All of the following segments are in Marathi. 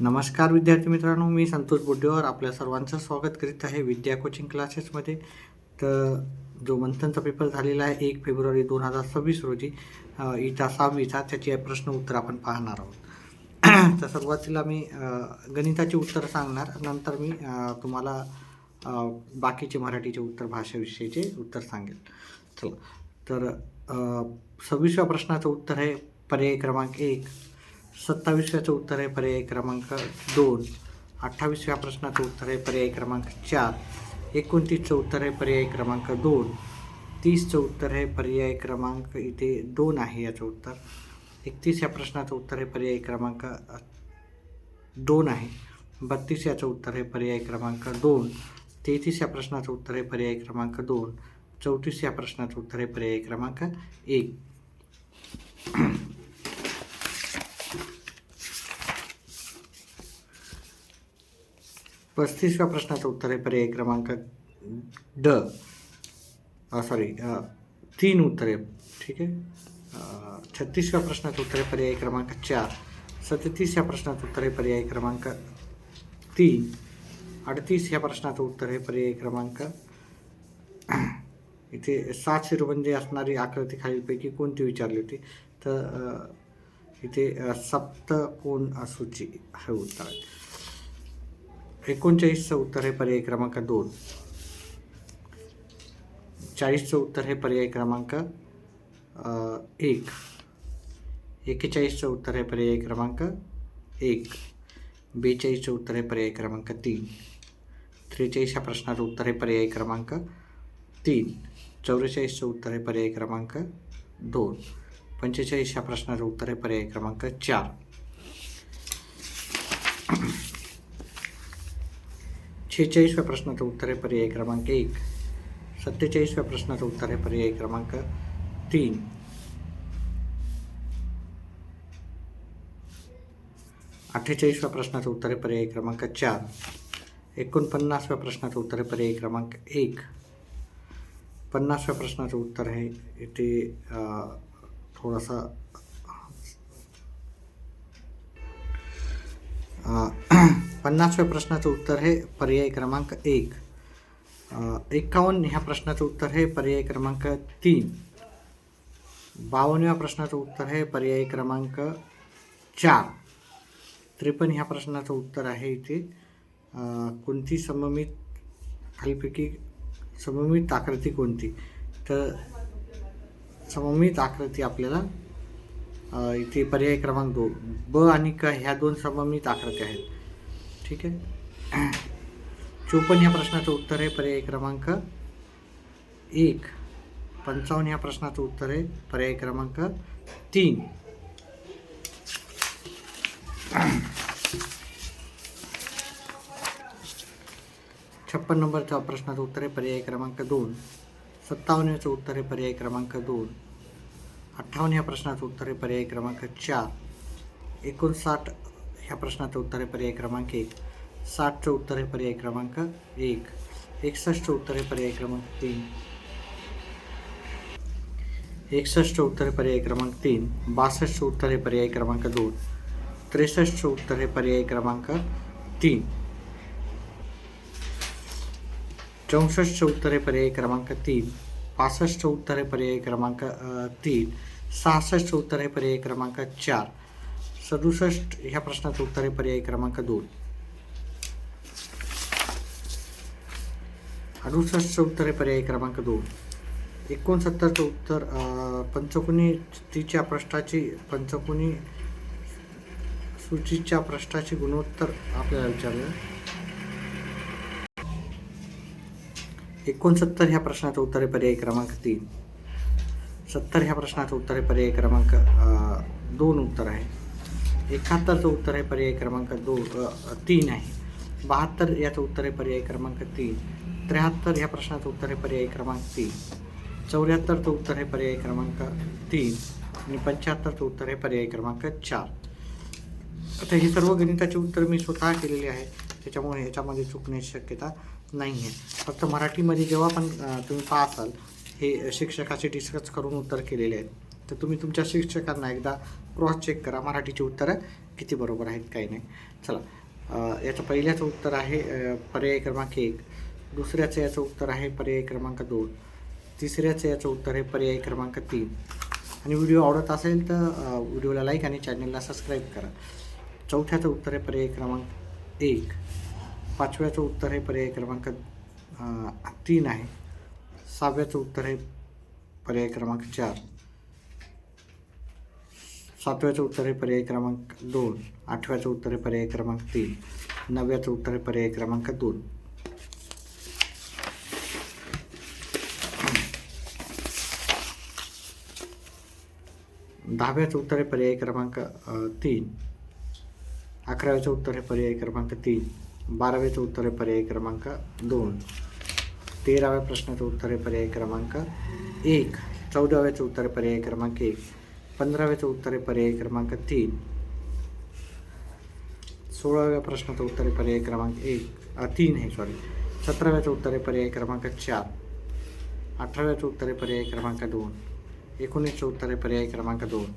नमस्कार विद्यार्थी मित्रांनो मी संतोष बुड्डेवर आपल्या सर्वांचं स्वागत करीत आहे विद्या कोचिंग क्लासेसमध्ये तर जो मंथनचा पेपर झालेला आहे एक फेब्रुवारी दोन हजार सव्वीस रोजी अ, इटा सहावीचा त्याचे प्रश्न उत्तर आपण पाहणार आहोत. तर सुरुवातीला मी गणिताची उत्तर सांगणार. नंतर मी तुम्हाला बाकीचे मराठीचे उत्तर भाषेविषयीचे उत्तर सांगेल. चला. तर सव्वीसव्या प्रश्नाचं उत्तर आहे. पर्याय क्रमांक एक. सत्तावीसव्याचं उत्तर आहे पर्याय क्रमांक दोन. अठ्ठावीसव्या प्रश्नाचं उत्तर आहे पर्याय क्रमांक चार. एकोणतीसचं उत्तर आहे पर्याय क्रमांक दोन. तीसचं उत्तर आहे पर्याय क्रमांक इथे दोन आहे याचं उत्तर. एकतीस या प्रश्नाचं उत्तर आहे पर्याय क्रमांक दोन आहे. बत्तीस याचं उत्तर आहे पर्याय क्रमांक दोन. तेहतीस या प्रश्नाचं उत्तर आहे पर्याय क्रमांक दोन. चौतीस या प्रश्नाचं उत्तर आहे पर्याय क्रमांक एक. पस्तीसव्या प्रश्नाचं उत्तर आहे पर्याय क्रमांक ड. सॉरी तीन उत्तरे ठीक आहे? छत्तीसव्या प्रश्नाचं उत्तर आहे पर्याय क्रमांक चार. सदतीस या प्रश्नाचं उत्तर आहे पर्याय क्रमांक तीन. अडतीस या प्रश्नाचं उत्तर आहे पर्याय क्रमांक इथे सात शिरोबंदी असणारी आकृती खालीलपैकी कोणती विचारली होती? तर इथे सप्तकोण सूची हे उत्तर आहे. एकोणचाळीसचं उत्तर हे पर्याय क्रमांक दोन. चाळीसचं उत्तर हे पर्याय क्रमांक एक. एक्केचाळीसचं उत्तर आहे पर्याय क्रमांक एक. बेचाळीसचं उत्तर हे पर्याय क्रमांक तीन. त्रेचाळीस ह्या प्रश्नाचं उत्तर हे पर्याय क्रमांक तीन. चौवेचाळीसचं उत्तर आहे पर्याय क्रमांक दोन. पंचेचाळीस ह्या प्रश्नाचं उत्तर आहे पर्याय क्रमांक चार. शेहेचाळीसव्या प्रश्नाचं उत्तर आहे पर्याय क्रमांक एक. सत्तेचाळीसव्या प्रश्नाचं उत्तर आहे पर्याय क्रमांक तीन. अठ्ठेचाळीसव्या प्रश्नाचं उत्तर आहे पर्याय क्रमांक चार. एकोणपन्नासव्या प्रश्नाचं उत्तर आहे पर्याय क्रमांक एक. पन्नासव्या प्रश्नाचं उत्तर आहे इथे थोडासा पन्नासव्या प्रश्नाचं उत्तर हे पर्याय क्रमांक एक. एकावन्न ह्या प्रश्नाचं उत्तर हे पर्याय क्रमांक तीन. बावन्नव्या प्रश्नाचं उत्तर हे पर्याय क्रमांक चार. त्रेपन्न ह्या प्रश्नाचं उत्तर आहे इथे. कोणती सममित खालीपैकी सममित आकृती कोणती? तर सममित आकृती आपल्याला इथे पर्याय क्रमांक दोन ब आणि क ह्या दोन सममित आकृत्या आहेत. ठीक आहे. चोपन्न या प्रश्नाचं उत्तर आहे पर्याय क्रमांक एक. पंचावन्न या प्रश्नाचं उत्तर आहे पर्याय क्रमांक तीन. छप्पन नंबरच्या प्रश्नाचं उत्तर आहे पर्याय क्रमांक दोन. सत्तावन्नचं उत्तर आहे पर्याय क्रमांक दोन. अठ्ठावन्न या प्रश्नाचं उत्तर आहे पर्याय क्रमांक चार. एकोणसाठ ह्या प्रश्नाचं उत्तर आहे पर्याय क्रमांक एक. साठचं उत्तर आहे पर्याय क्रमांक एक. एकसष्टचं उत्तर आहे पर्याय क्रमांक तीन. एकसष्टचं उत्तर आहे पर्याय क्रमांक तीन. बासष्टचं उत्तर आहे पर्याय क्रमांक दोन. त्रेसष्टचं उत्तर आहे पर्याय क्रमांक तीन. चौसष्टचं उत्तर आहे पर्याय क्रमांक तीन. पासष्टचं उत्तर आहे पर्याय क्रमांक तीन. सहासष्टचं उत्तर आहे पर्याय क्रमांक चार. सदुसष्ट ह्या प्रश्नाचं उत्तर आहे पर्याय क्रमांक दोन. अडुसष्टचं उत्तर आहे पर्याय क्रमांक दोन. एकोणसत्तरचं उत्तर पंचकुनी तिच्या प्रश्नाची पंचकुनी सूचीच्या प्रश्नाची गुणोत्तर आपल्याला विचारलं एकोणसत्तर ह्या प्रश्नाचं उत्तर आहे पर्याय क्रमांक तीन. सत्तर ह्या प्रश्नाचं उत्तर आहे पर्याय क्रमांक दोन उत्तर आहे. एकाहत्तरचं उत्तर आहे पर्याय क्रमांक दो तीन आहे. बहात्तर याचं उत्तर आहे पर्याय क्रमांक तीन. त्र्याहत्तर ह्या प्रश्नाचं उत्तर आहे पर्याय क्रमांक तीन. चौऱ्याहत्तरचं उत्तर आहे पर्याय क्रमांक तीन. आणि पंच्याहत्तरचं उत्तर आहे पर्याय क्रमांक चार. आता हे सर्व गणिताची उत्तर मी स्वतः केलेली आहे त्याच्यामुळे ह्याच्यामध्ये चुकण्याची शक्यता नाही आहे फक्त मराठीमध्ये जेव्हा पण तुम्ही पाहताल हे शिक्षकाचे डिस्कस करून उत्तर केलेले आहेत. तर तुम्ही तुमच्या शिक्षकांना एकदा क्रॉस चेक करा. मराठीची उत्तरं किती बरोबर आहेत काही नाही. चला याचं पहिल्याचं उत्तर आहे पर्याय क्रमांक एक. दुसऱ्याचं याचं उत्तर आहे पर्याय क्रमांक दोन. तिसऱ्याचं याचं उत्तर आहे पर्याय क्रमांक तीन. आणि व्हिडिओ आवडत असेल तर व्हिडिओला लाईक आणि चॅनलला सबस्क्राईब करा. चौथ्याचं उत्तर आहे पर्याय क्रमांक एक. पाचव्याचं उत्तर आहे पर्याय क्रमांक तीन आहे. सहाव्याचं उत्तर आहे पर्याय क्रमांक चार. सातव्याचं उत्तर हे पर्याय क्रमांक दोन आठव्याचं उत्तर हे पर्याय क्रमांक तीन नवव्याचं उत्तर हे पर्याय क्रमांक दोन. दहाव्याचं उत्तर हे पर्याय क्रमांक तीन अकराव्याचं उत्तर हे पर्याय क्रमांक तीन बाराव्याचं उत्तर हे पर्याय क्रमांक दोन तेराव्या प्रश्नाचं उत्तर हे पर्याय क्रमांक एक चौदाव्याचं उत्तर पर्याय क्रमांक एक. पंधराव्याचं उत्तर आहे पर्याय क्रमांक तीन. सोळाव्या प्रश्नाचं उत्तर आहे पर्याय क्रमांक एक. तीन आहे सॉरी सतराव्याचं उत्तर आहे पर्याय क्रमांक चार. अठराव्याचं उत्तर आहे पर्याय क्रमांक दोन. एकोणीसचं उत्तर आहे पर्याय क्रमांक दोन.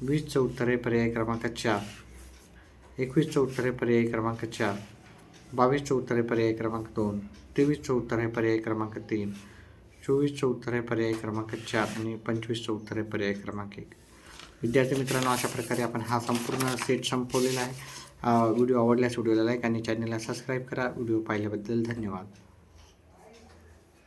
वीसचं उत्तर आहे पर्याय क्रमांक चार. एकवीसचं उत्तर आहे पर्याय क्रमांक चार. बावीसचं उत्तर आहे पर्याय क्रमांक दोन. तेवीसचं उत्तर आहे पर्याय क्रमांक तीन. चोवीसचं उत्तर आहे पर्याय क्रमांक चार आणि पंचवीसचं उत्तर आहे पर्याय क्रमांक एक विद्यार्थी मित्रांनो अशा प्रकारे आपण हा संपूर्ण सेट संपवलेला आहे व्हिडिओ आवडल्यास व्हिडिओला लाईक आणि चॅनलला सबस्क्राईब करा व्हिडिओ पाहिल्याबद्दल धन्यवाद